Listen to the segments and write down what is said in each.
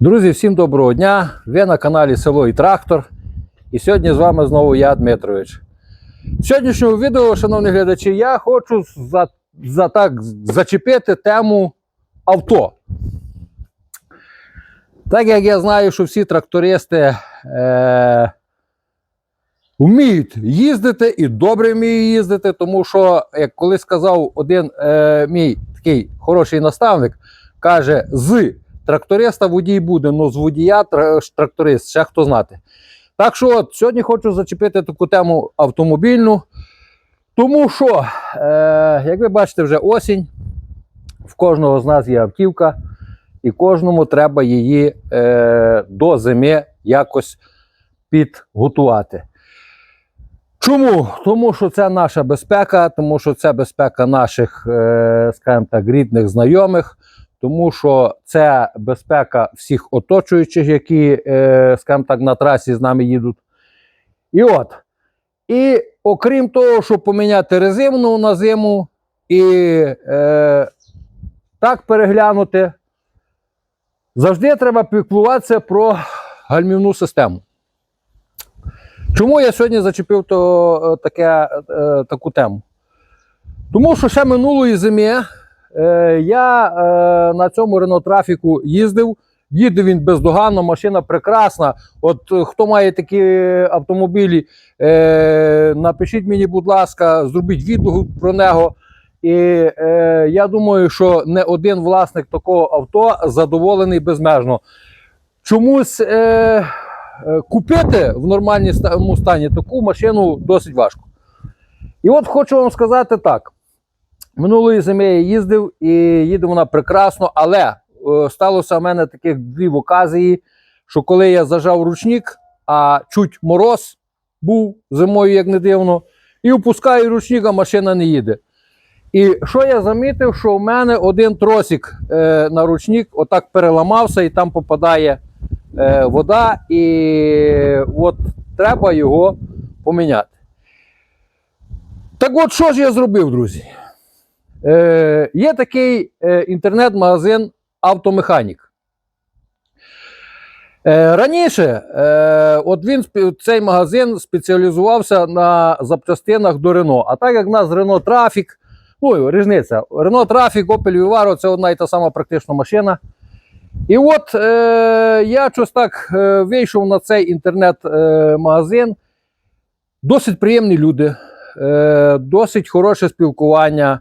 Друзі, всім доброго дня! Ви на каналі Село і Трактор. І сьогодні з вами знову я, Дмитрович. В сьогоднішньому відео, шановні глядачі, я хочу за, за так зачепити тему авто. Так як я знаю, що всі трактористи е, вміють їздити і добре вміють їздити, тому що, як колись сказав один е, мій такий хороший наставник, каже, з тракториста водій буде, але з водія тракторист, ще хто знати. Так що от, сьогодні хочу зачепити таку тему автомобільну. Тому що, е, як ви бачите, вже осінь, в кожного з нас є автівка, і кожному треба її е, до зими якось підготувати. Чому? Тому що це наша безпека, тому що це безпека наших, е, скажімо так, рідних, знайомих, тому що це безпека всіх оточуючих, які, е, скажімо так, на трасі з нами їдуть. І от. І окрім того, щоб поміняти резину на зиму і е, так переглянути, завжди треба піклуватися про гальмівну систему. Чому я сьогодні зачепив то, е, таке, е, таку тему? Тому що ще минулої зими е, я е, на цьому Renault трафіку їздив. Їде він бездоганно, машина прекрасна. От е, хто має такі автомобілі, е, напишіть мені, будь ласка, зробіть відгук про нього. І е, я думаю, що не один власник такого авто задоволений безмежно. Чомусь е, е, купити в нормальному стані таку машину досить важко. І от хочу вам сказати так: минулої зими я їздив і їде вона прекрасно, але е, сталося в мене таких дві оказії, що коли я зажав ручник, а чуть мороз був зимою, як не дивно, і опускаю ручник, а машина не їде. І що я замітив, що в мене один тросик е, на ручник отак переламався, і там попадає е, вода, і от треба його поміняти. Так от, що ж я зробив, друзі? Е, є такий е, інтернет-магазин Автомеханік. Е, раніше е, от він, цей магазин спеціалізувався на запчастинах до Рено. А так як в нас Renault Traffic, ну різниця, Renault Traffic, Opel Vivaro це одна і та сама практично машина. І от е, я щось так е, вийшов на цей інтернет-магазин. Досить приємні люди, е, досить хороше спілкування,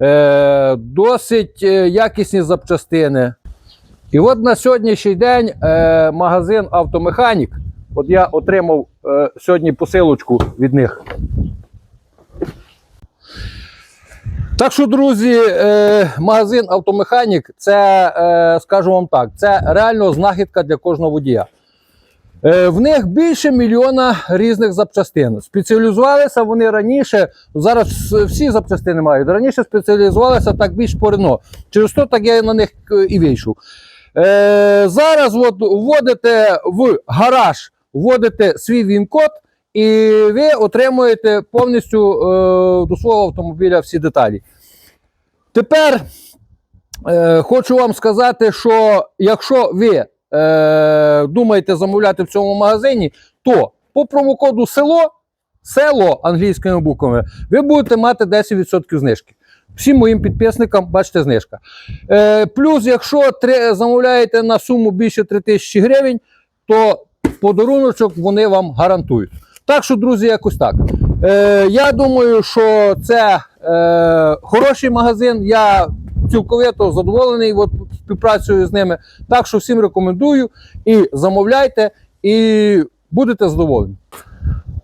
е, досить е, якісні запчастини. І от на сьогоднішній день е, магазин Автомеханік. От я отримав сьогодні посилочку від них. Так що, друзі, магазин Автомеханік це, скажу вам так, це реально знахідка для кожного водія. Е, В них більше мільйона різних запчастин. Спеціалізувалися вони раніше, зараз всі запчастини мають. Раніше спеціалізувалися так більш по Рено. Через то так я на них е, і вийшов. Е, зараз от вводите в гараж, вводите свій він-код, і ви отримуєте повністю е, до свого автомобіля всі деталі. Тепер е, хочу вам сказати, що якщо ви е, думаєте замовляти в цьому магазині, то по промокоду село, село англійськими буквами, ви будете мати 10% знижки. Всім моїм підписникам бачите знижка. Е, плюс, якщо три, замовляєте на суму більше 3000 гривень, то подаруночок вони вам гарантують. Так що, друзі, якось так. Е, я думаю, що це е, хороший магазин. Я цілковито задоволений от, співпрацею з ними. Так що всім рекомендую і замовляйте, і будете задоволені.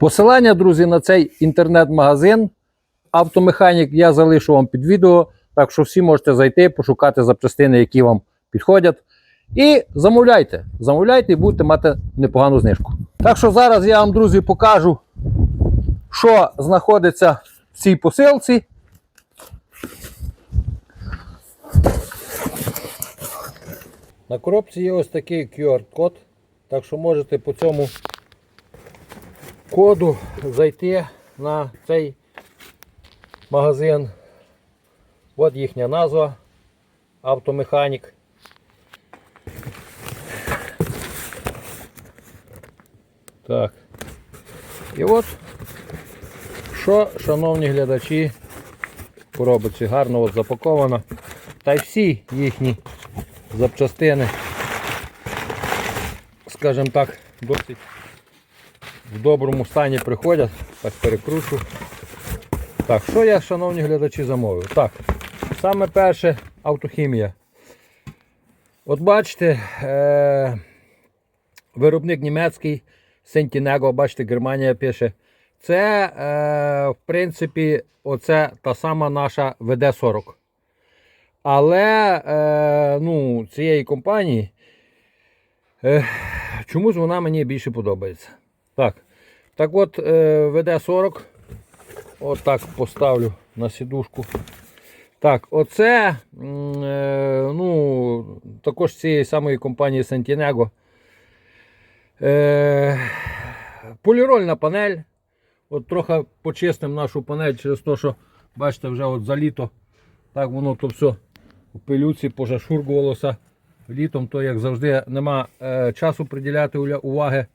Посилання, друзі, на цей інтернет-магазин Автомеханік я залишу вам під відео. Так що всі можете зайти, пошукати запчастини, які вам підходять. І замовляйте. Замовляйте і будете мати непогану знижку. Так що зараз я вам, друзі, покажу, що знаходиться в цій посилці. На коробці є ось такий QR-код, так що можете по цьому коду зайти на цей магазин. От їхня назва автомеханік. Так. І от що, шановні глядачі, коробиці гарно от запаковано. Та й всі їхні запчастини, скажімо так, досить в доброму стані приходять. Так перекручу. Так, що я, шановні глядачі, замовив? Так, саме перше автохімія. От бачите, е- виробник німецький Сентінего, бачите, Германія пише. Це, е, в принципі, оце та сама наша ВД-40. Але е, ну, цієї компанії е, чомусь вона мені більше подобається. Так, так от е, ВД-40. От поставлю на сідушку. Так, оце е, ну, також цієї самої компанії Sentinego. Е, полірольна панель. От трохи почистимо нашу панель через те, що бачите, вже от за літо так воно то все у пилюці пожашургувалося. Літом, то як завжди, нема е, часу приділяти уваги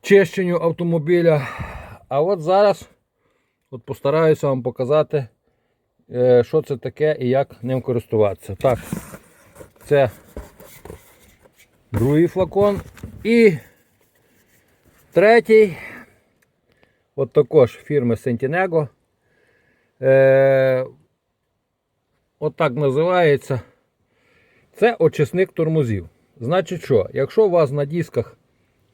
чищенню автомобіля. А от зараз от постараюся вам показати, е, що це таке і як ним користуватися. Так, це другий флакон. І третій, от також фірми. Е, от так називається. Це очисник тормозів. Значить що, якщо у вас на дисках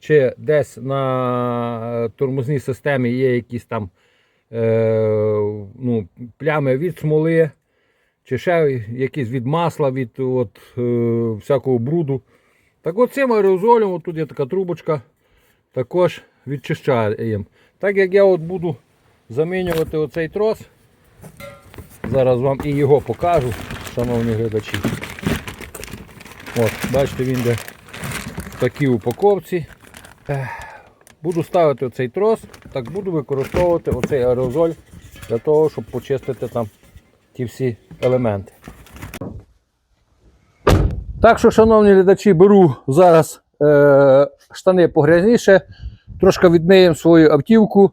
чи десь на тормозній системі є якісь там е, ну, плями від смоли, чи ще якісь від масла, від от, е, всякого бруду. Так от цим аерозолем, от тут є така трубочка, також відчищаємо. Так як я от буду замінювати оцей трос, зараз вам і його покажу, шановні глядачі. От, бачите, він де в такій упаковці. Буду ставити оцей трос, так буду використовувати оцей аерозоль для того, щоб почистити там ті всі елементи. Так що, шановні глядачі, беру зараз е, штани погрязніше, трошки відмиємо свою автівку.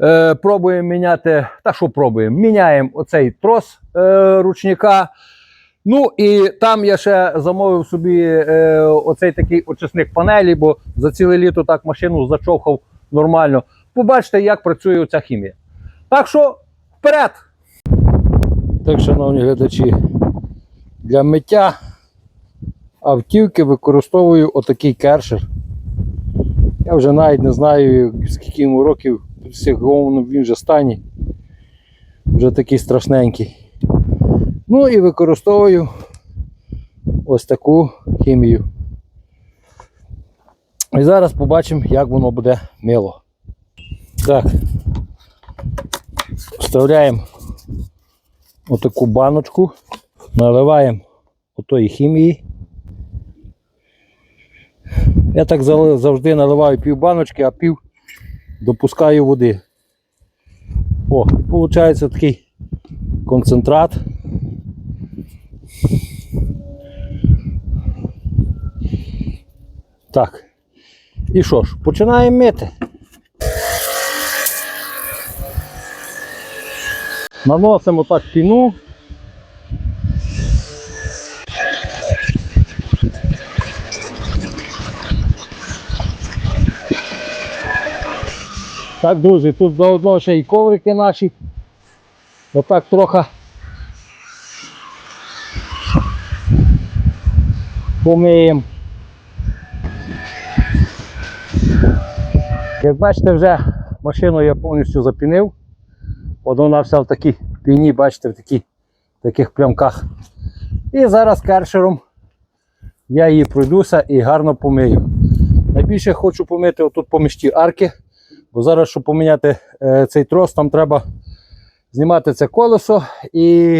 Е, пробуємо міняти. Та що пробуємо? Міняємо оцей трос е, ручника. Ну і там я ще замовив собі е, оцей такий очисник панелі, бо за ціле літо так машину зачовхав нормально. Побачите, як працює оця хімія. Так що вперед! Так, шановні глядачі, для миття автівки використовую отакий кершер. Я вже навіть не знаю, скільки йому років в якому він вже стані. Вже такий страшненький. Ну і використовую ось таку хімію. І зараз побачимо, як воно буде мило. Так, вставляємо отаку баночку, наливаємо отої хімії. Я так завжди наливаю пів баночки, а пів допускаю води. О, виходить такий концентрат. Так. І що ж, починаємо мити. Наносимо так піну. Так, друзі, тут заодно ще і коврики наші. Отак трохи помиємо. Як бачите, вже машину я повністю запінив. От вона вся в такій піні, бачите, в такій, таких плямках. І зараз кершером я її пройдуся і гарно помию. Найбільше хочу помити отут поміж ті арки, бо зараз, щоб поміняти е, цей трос, там треба знімати це колесо і,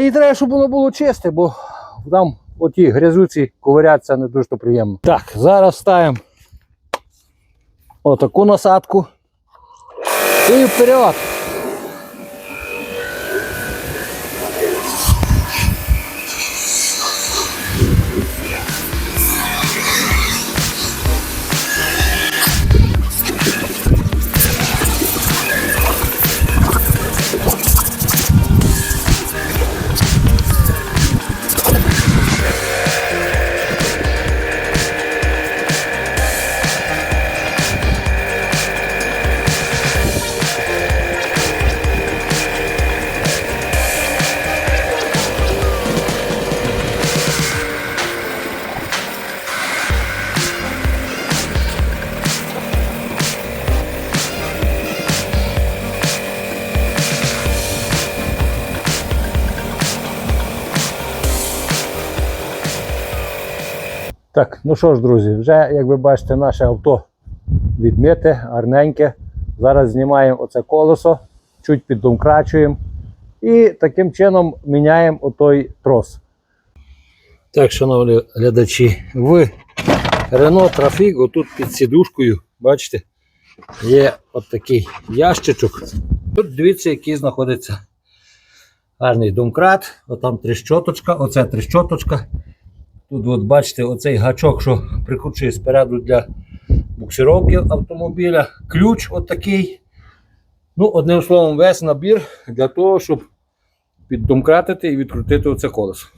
і треба, щоб воно було чисте, бо там оті грязуці ковиряться не дуже приємно. Так, зараз ставимо отаку насадку. І вперед. Так, ну що ж, друзі, вже, як ви бачите, наше авто відмите, гарненьке. Зараз знімаємо оце колесо, чуть піддомкрачуємо і таким чином міняємо отой трос. Так, шановні глядачі, в Renault Trafic, отут під сідушкою, бачите, є от такий ящичок. Тут дивіться, який знаходиться гарний домкрат, отам трещоточка, оце трещоточка. Тут от бачите оцей гачок, що прикручує спереду для буксировки автомобіля. Ключ от такий. Ну, одним словом, весь набір для того, щоб піддомкратити і відкрутити оце колесо.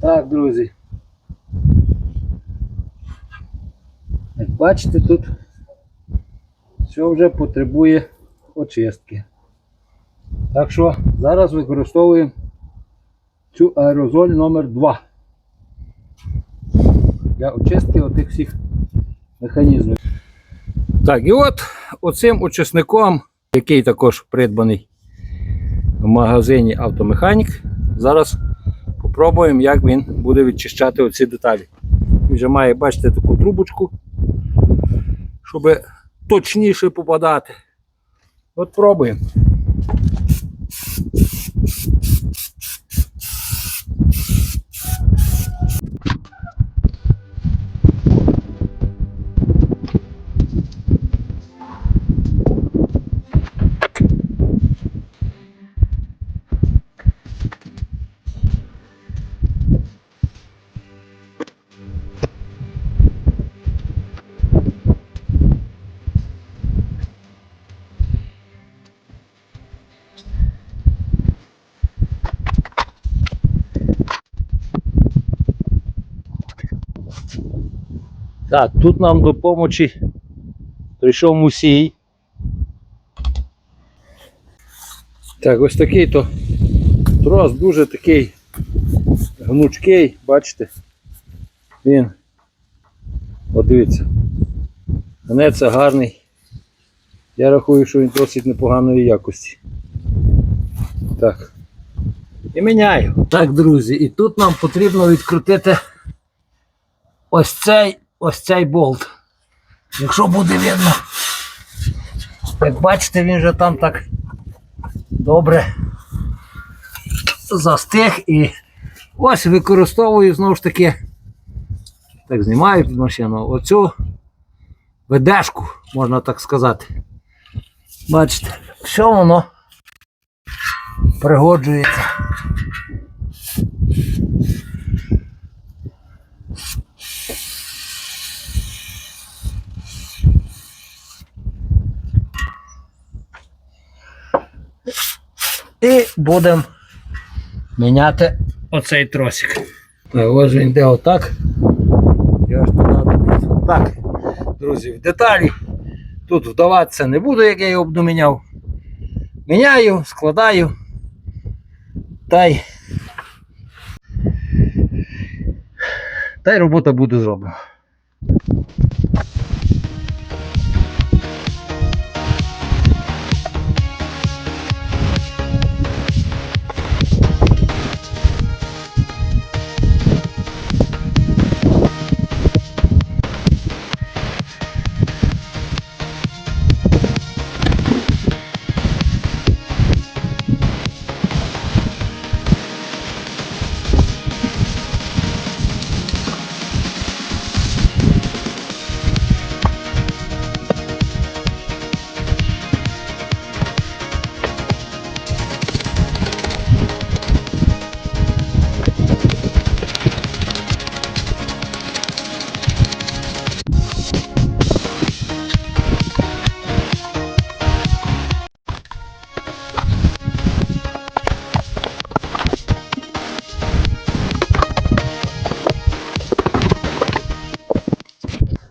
Так, друзі. Бачите, тут все вже потребує очистки. Так що зараз використовуємо цю аерозоль номер 2 для очистки отих всіх механізмів. Так, і от оцим очисником, який також придбаний в магазині Автомеханік, зараз попробуємо, як він буде відчищати оці деталі. Він вже має, бачите, таку трубочку, щоб точніше попадати. От пробуємо. Так, тут нам до прийшов мусій. Так, ось такий то трос дуже такий гнучкий, бачите? Він. От дивіться. Це гарний. Я рахую, що він досить непоганої якості. Так. І міняю. Так, друзі, і тут нам потрібно відкрутити ось цей ось цей болт. Якщо буде видно, як бачите, він вже там так добре застиг і ось використовую знову ж таки, так знімаю під машину, оцю ведешку, можна так сказати. Бачите, все воно пригоджується. І будемо міняти оцей тросик. Так, ось він йде отак. Я ж туди. Так, друзі, в деталі тут вдаватися не буду, як я його б доміняв. Міняю, складаю. Та й. Та й робота буде зроблена.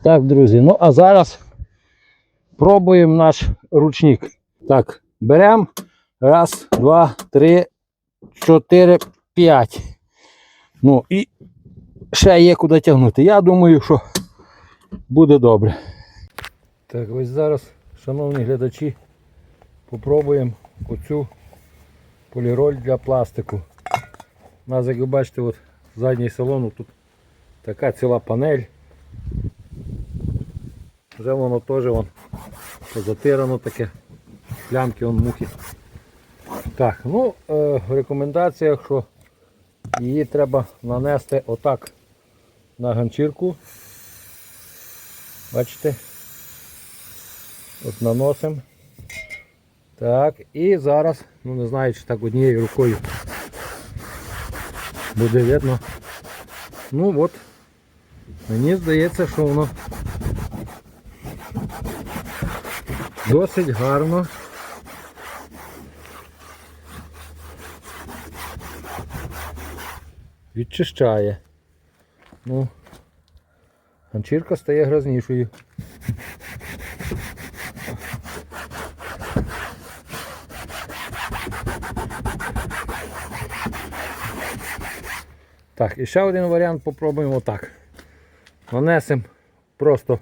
Так, друзі, ну а зараз пробуємо наш ручник. Так, беремо. Раз, два, три, чотири, п'ять. Ну і ще є куди тягнути. Я думаю, що буде добре. Так, ось зараз, шановні глядачі, попробуємо оцю поліроль для пластику. У нас, як ви бачите, от задній салон, тут така ціла панель. Вже воно теж вон, позатирано таке. Плямки вон мухи. Так, ну е, в рекомендаціях, що її треба нанести отак на ганчірку. Бачите? От наносимо. Так, і зараз, ну не знаю, чи так однією рукою буде видно. Ну от, мені здається, що воно досить гарно. Відчищає. Ну, ганчірка стає грознішою. Так, і ще один варіант попробуємо так. Нанесемо просто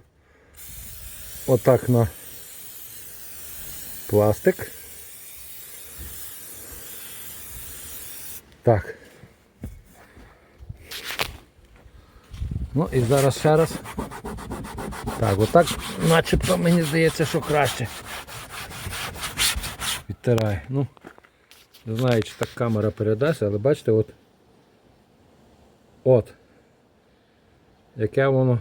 отак на пластик. Так. Ну і зараз ще раз. Так, отак начебто мені здається, що краще. Відтирає. Ну, не знаю, чи так камера передасть, але бачите, от. От. Яке воно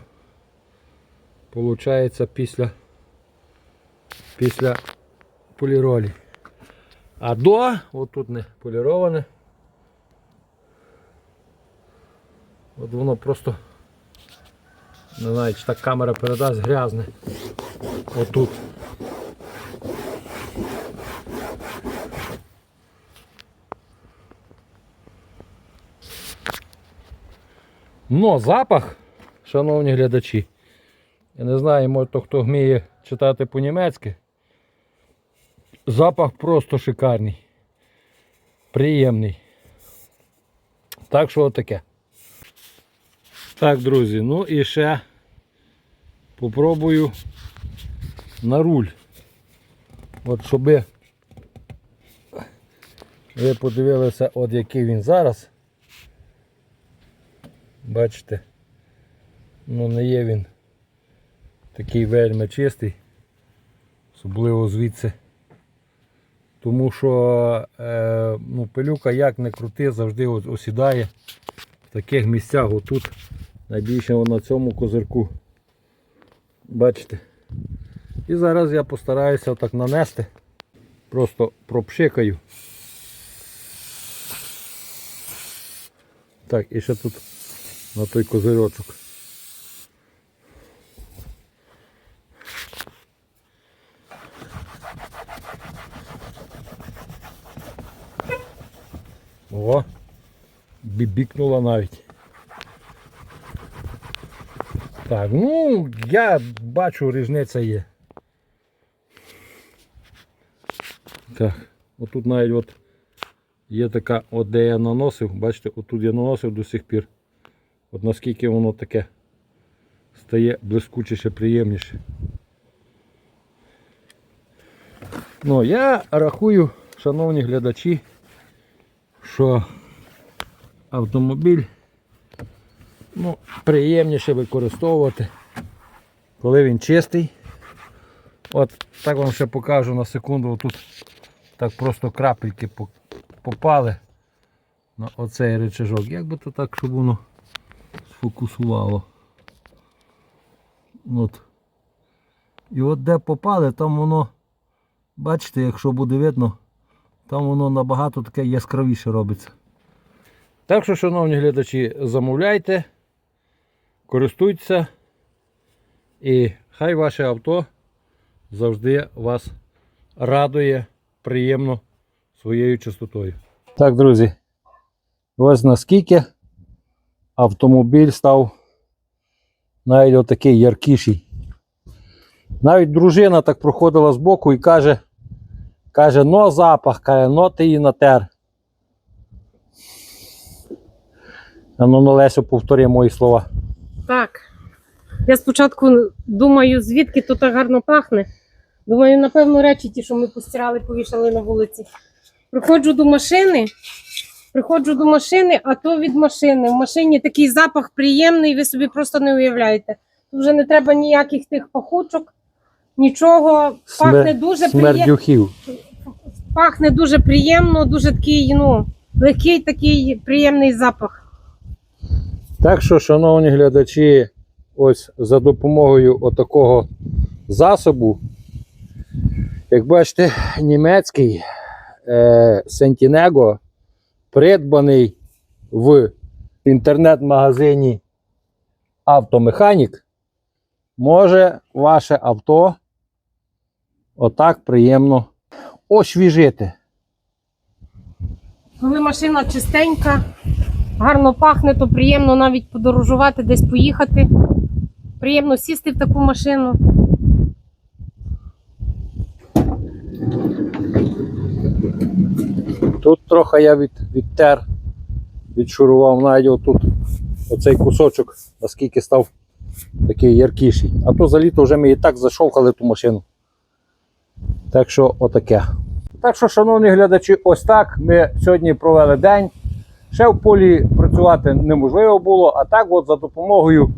виходить після після поліролі. А до, от тут не поліроване. От воно просто не знаю, чи так камера передасть грязне. Отут. Но запах, шановні глядачі, я не знаю, може то хто вміє читати по-німецьки. Запах просто шикарний. Приємний. Так що отаке. Так, друзі, ну і ще попробую на руль. От щоб ви подивилися, от який він зараз. Бачите, ну не є він такий вельми чистий, особливо звідси. Тому що е, ну, пилюка як не крути, завжди осідає в таких місцях отут. Найбільше на цьому козирку. Бачите? І зараз я постараюся так нанести. Просто пропшикаю. Так, і ще тут на той козирочок. О, бібікнула навіть. Так, ну, я бачу, різниця є. Так, отут навіть от є така, от де я наносив, бачите, отут я наносив до сих пір. От наскільки воно таке стає блискучіше, приємніше. Ну, я рахую, шановні глядачі, що автомобіль ну, приємніше використовувати, коли він чистий. От так вам ще покажу на секунду. Тут так просто крапельки попали на оцей речажок. Як би то так, щоб воно сфокусувало. От. І от де попали, там воно, бачите, якщо буде видно, там воно набагато таке яскравіше робиться. Так що, шановні глядачі, замовляйте, користуйтеся і хай ваше авто завжди вас радує приємно своєю чистотою. Так, друзі, ось наскільки автомобіль став навіть отакий яркіший. Навіть дружина так проходила з боку і каже, каже, но запах, каже, но ти її натер. А ну, ну, Лесю, повтори мої слова. Так. Я спочатку думаю, звідки тут так гарно пахне. Думаю, напевно, речі ті, що ми постирали, повішали на вулиці. Приходжу до машини, приходжу до машини, а то від машини. В машині такий запах приємний, ви собі просто не уявляєте. Тут вже не треба ніяких тих пахучок, нічого. Пахне дуже приємно. Пахне дуже приємно, дуже такий, ну, легкий такий приємний запах. Так що, шановні глядачі, ось за допомогою отакого засобу, як бачите, німецький е, Sentinego, придбаний в інтернет-магазині Автомеханік, може ваше авто отак приємно освіжити. Коли машина чистенька, гарно пахне, то приємно навіть подорожувати, десь поїхати. Приємно сісти в таку машину. Тут трохи я від, відтер, відшурував навіть отут оцей кусочок, наскільки став такий яркіший. А то за літо вже ми і так зашовхали ту машину. Так що отаке. Так що, шановні глядачі, ось так ми сьогодні провели день. Ще в полі працювати неможливо було, а так, от за допомогою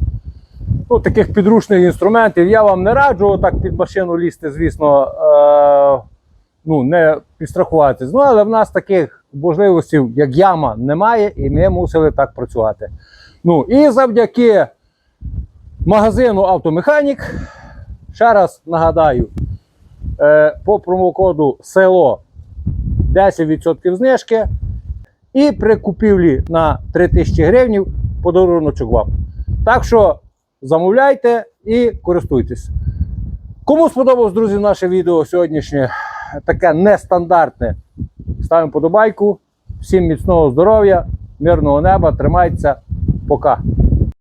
ну, таких підручних інструментів, я вам не раджу так під машину лізти, звісно. Е- ну, не підстрахуватись. Ну, але в нас таких можливостей, як яма, немає, і ми мусили так працювати. Ну, і завдяки магазину Автомеханік, ще раз нагадаю, по промокоду село 10% знижки. І при купівлі на 3000 гривень подаруночок вам. Так що замовляйте і користуйтесь. Кому сподобалось, друзі, наше відео сьогоднішнє таке нестандартне. Ставимо подобайку. Всім міцного здоров'я, мирного неба, тримайтеся. Пока.